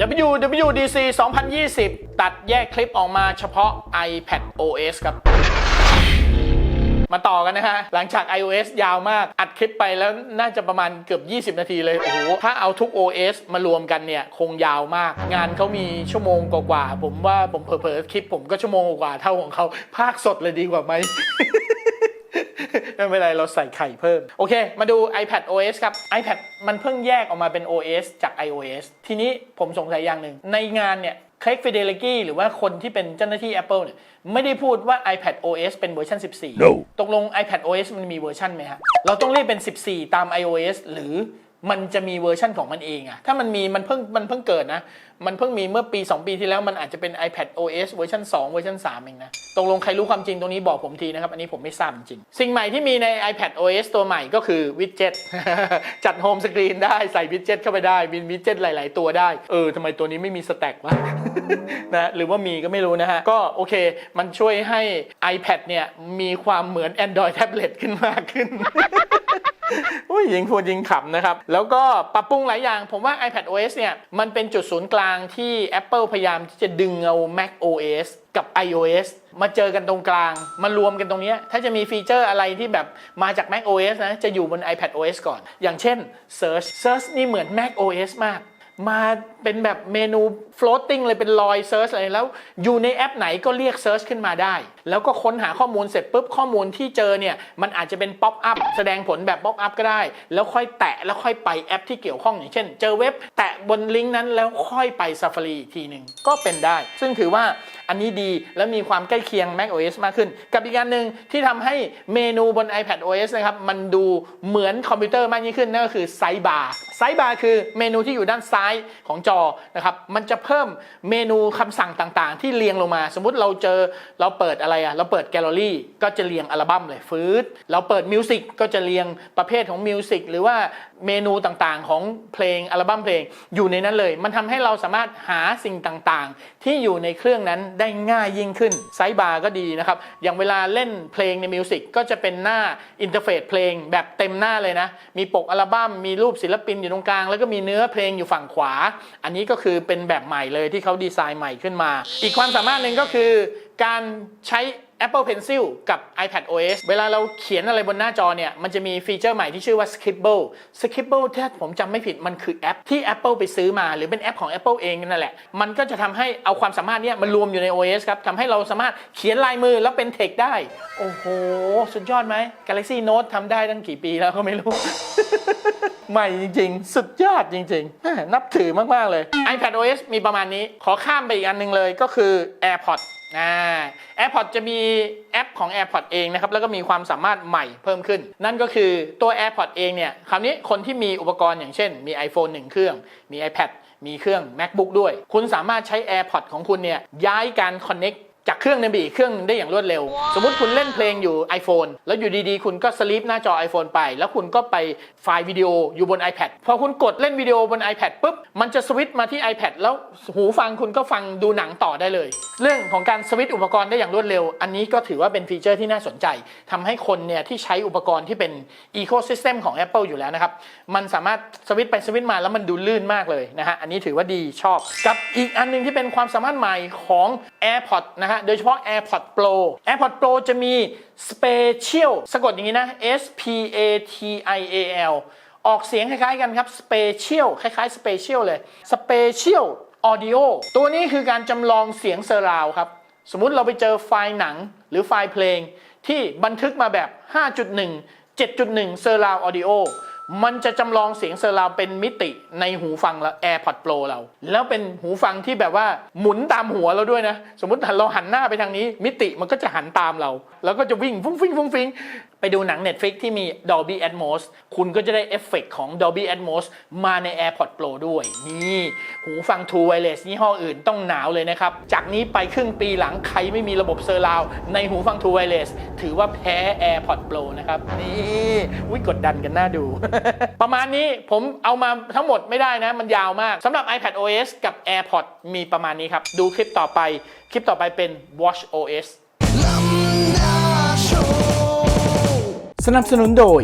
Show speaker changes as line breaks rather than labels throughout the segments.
WWDC 2020 ตัดแยกคลิปออกมาเฉพาะ iPad OS ครับ มาต่อกันนะฮะ หลังจาก iOS ยาวมาก อัดคลิปไปแล้วน่าจะประมาณเกือบ 20 นาทีเลย โอ้โห ถ้าเอาทุก OS มารวมกันเนี่ย คงยาวมาก งานเขามีชั่วโมงกว่าๆ ผมว่าผมเผลอๆ คลิปผมก็ชั่วโมงกว่าเท่าของเขา ภาคสดเลยดีกว่าไหม ไม่เป็นไรเราใส่ไข่เพิ่ม โอเค มาดู iPad OS ครับ iPad มันเพิ่งแยกออกมาเป็น OS จาก iOS ทีนี้ผมสงสัยอย่างหนึ่ง ในงานเนี่ย Craig Federighi หรือว่าคนที่เป็นเจ้าหน้าที่ Apple เนี่ยไม่ได้พูดว่า iPad OS เป็นเวอร์ชัน 14
No
ตกลง iPad OS มันมีเวอร์ชันไหมฮะ เราต้องเรียกเป็น 14 ตาม iOS หรือ มันจะมีเวอร์ชันของมันเองอะถ้ามันมีมันเพิ่งมันเพิ่งเกิดนะ มันเพิ่งมีเมื่อปี 2 ปีที่แล้วมันอาจจะเป็น iPad OS เวอร์ชัน2 เวอร์ชัน3 เองนะ ตกลงใครรู้ความจริงตรงนี้บอกผมทีนะครับ อันนี้ผมไม่ทราบจริง สิ่งใหม่ที่มีใน iPad OS ตัวใหม่ก็คือวิดเจ็ตจัดโฮมสกรีนได้ใส่วิดเจ็ตเข้าไปได้มีวิดเจ็ตหลาย ๆ ตัวได้ เออทำไมตัวนี้ไม่มีสแต็กวะนะหรือว่ามีก็ไม่รู้นะฮะ ก็โอเค มันช่วยให้ iPad เนี่ยมีความเหมือน Android Tablet ขึ้นมากขึ้น อุ้ยยิงพูดยิงขำนะครับ แล้วก็ปรับปรุงหลายอย่าง ผมว่า iPad OS เนี่ย มันเป็นจุดศูนย์กลางที่ Apple พยายามที่จะดึงเอา Mac OS กับ iOS มาเจอกันตรงกลาง มารวมกันตรงนี้ ถ้าจะมีฟีเจอร์อะไรที่แบบมาจาก Mac OS นะ จะอยู่บน iPad OS ก่อน อย่างเช่น Search Search นี่เหมือน Mac OS มาก มาเป็นแบบเมนู floating เลยเป็นรอย search อะไรแล้ว อยู่ในแอปไหนก็เรียก search ขึ้นมาได้ แล้วก็ค้นหาข้อมูลเสร็จปุ๊บ ข้อมูลที่เจอเนี่ย มันอาจจะเป็น pop up แสดงผลแบบ pop up ก็ได้ แล้วค่อยแตะแล้วค่อยไปแอปที่เกี่ยวข้องอย่างเช่น เจอเว็บ แตะบนลิงก์นั้นแล้วค่อยไป Safari อีกทีหนึ่งก็เป็นได้ ซึ่งถือว่าอันนี้ดีและมีความใกล้เคียง Mac OS มากขึ้น กับอีกอันหนึ่งที่ทำให้เมนูบน iPad OS นะครับมันดูเหมือนคอมพิวเตอร์มากยิ่งขึ้นนั่นก็คือไซบาร์ ไซบาร์คือเมนูที่อยู่ด้านซ้ายของจอนะครับมันจะเพิ่มเมนูคำสั่งต่างๆ ที่เรียงลงมา สมมุติเราเจอเราเปิดอะไรอะเราเปิดแกลเลอรี่ก็จะเรียงอัลบั้มเลยฟืดเราเปิดมิวสิกก็จะเรียงประเภทของมิวสิกหรือว่าเมนูต่างๆ ของเพลงอัลบั้มเพลงอยู่ในนั้นเลย มันทำให้เราสามารถหาสิ่งต่างๆ ที่อยู่ในเครื่องนั้นได้ง่ายยิ่งขึ้นไซบาร์ก็ดีนะครับอย่างเวลาเล่นเพลงในมิวสิกก็จะเป็นหน้าอินเทอร์เฟซเพลงแบบเต็มหน้าเลยนะมีปกอัลบั้มมีรูปศิลปินอยู่ตรงกลาง แล้วก็มีเนื้อเพลงอยู่ฝั่งขวา อันนี้ก็คือเป็นแบบใหม่เลยที่เขาดีไซน์ใหม่ขึ้นมา อีกความสามารถหนึ่งก็คือการใช้ Apple Pencil กับ iPad OS เวลาเราเขียนอะไรบนหน้าจอเนี่ย มันจะมีฟีเจอร์ใหม่ที่ชื่อว่า Scribble Scribble ถ้าผมจำไม่ผิดมันคือแอปที่ Apple ไปซื้อมา หรือเป็นแอปของ Apple เองนั่นแหละ มันก็จะทำให้เอาความสามารถเนี้ยมันรวมอยู่ใน OS ครับทำให้เราสามารถเขียนลายมือแล้วเป็นเทคได้ โอ้โห สุดยอดไหม Galaxy Note ทำได้ตั้งกี่ปีแล้วก็ไม่รู้ ใหม่จริงๆ สุดยอดจริงๆ นับถือมากๆเลย iPad OS มีประมาณนี้ ขอข้ามไปอีกอันหนึงเลยก็คือ AirPods อ่า AirPods จะมีแอปของ AirPods เองนะครับแล้วก็มีความสามารถใหม่เพิ่มขึ้น นั่นก็คือตัว AirPods เองเนี่ยคราวนี้คนที่มีอุปกรณ์อย่างเช่น มี iPhone 1 เครื่อง มี iPad มีเครื่อง MacBook ด้วย คุณสามารถใช้ AirPods ของคุณเนี่ยย้ายการ Connect จากเครื่องหนึงไปอีกเครื่องหนึงได้อย่างรวดเร็ว สมมติคุณเล่นเพลงอยู่ iPhone แล้วอยู่ดีๆ คุณก็สลิปหน้าจอ iPhone ไป แล้วคุณก็ไปไฟล์วิดีโออยู่บน iPad พอคุณกดเล่นวิดีโอบน iPad ปุ๊บมันจะสวิตช์มาที่ iPad แล้วหูฟังคุณก็ฟังดูหนังต่อได้เลย เรื่องของการสวิตช์อุปกรณ์ได้อย่างรวดเร็ว อันนี้ก็ถือว่าเป็นฟีเจอร์ที่น่าสนใจทำให้คนเนี่ยที่ใช้อุปกรณ์ที่เป็น Ecosystem ของ Apple อยู่แล้วนะครับมันสามารถสวิตช์ไปสวิตช์มาแล้วมันดูลื่นมากเลยนะฮะอันนี้ถือว่าดีชอบ กับอีกอันหนึงที่เป็นความสามารถใหม่ของ AirPods นะฮะโดยเฉพาะ AirPods Pro AirPods Pro จะมี Special สะกดอย่างนี้นะ S P A T I A L ออกเสียงคล้ายๆกันครับ Special คล้ายๆ Special เลย Special Audio ตัวนี้คือการจำลองเสียงเซอร์ราวครับ สมมุติเราไปเจอไฟล์หนังหรือไฟล์เพลง ที่บันทึกมาแบบ 5.1 7.1 เซอร์ราวออดิโอ มันจะจำลองเสียงเซอร์ราวเป็นมิติในหูฟังแล้ว AirPods Pro เรา แล้วเป็นหูฟังที่แบบว่าหมุนตามหัวเราด้วยนะ สมมติเราหันหน้าไปทางนี้ มิติมันก็จะหันตามเรา แล้วก็จะวิ่งฟุ้งฟิ้งฟุ้งฟิ้งไปดูหนัง Netflix ที่มี Dolby Atmos คุณก็จะได้เอฟเฟกต์ของ Dolby Atmos มาใน AirPods Pro ด้วย นี่ หูฟัง True Wireless ยี่ห้ออื่นต้องหนาวเลยนะครับ จากนี้ไปครึ่งปีหลังใครไม่มีระบบเซอร์ราวในหูฟัง True Wireless ถือว่าแพ้ AirPods Pro นะครับ นี่วิกดดันกันหน่าดูประมาณนี้ผมเอามาทั้งหมดไม่ได้นะ มันยาวมากสำหรับ iPad OS กับ AirPod มีประมาณนี้ครับ ดูคลิปต่อไป คลิปต่อไปเป็น Watch OS สนับสนุนโดย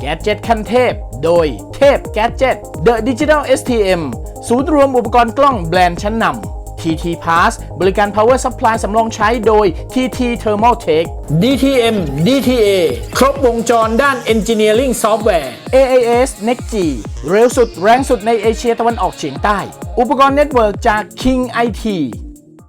แก d เจ็ตคันเทพ โดยเทพแก d เจ็ต The Digital STM ศูนย์รวมอุปกรณ์กล้องแบรนด์ชั้นนำ TT Pass บริการ Power Supply สำรองใช้โดย TT Thermal Tech DTM DTA ครบวงจรด้าน Engineering Software AAS NextG เร็วสุดแรงสุดในเอเชียตะวันออกเฉียงใต้ อุปกรณ์เน็ตเวิร์กจาก King IT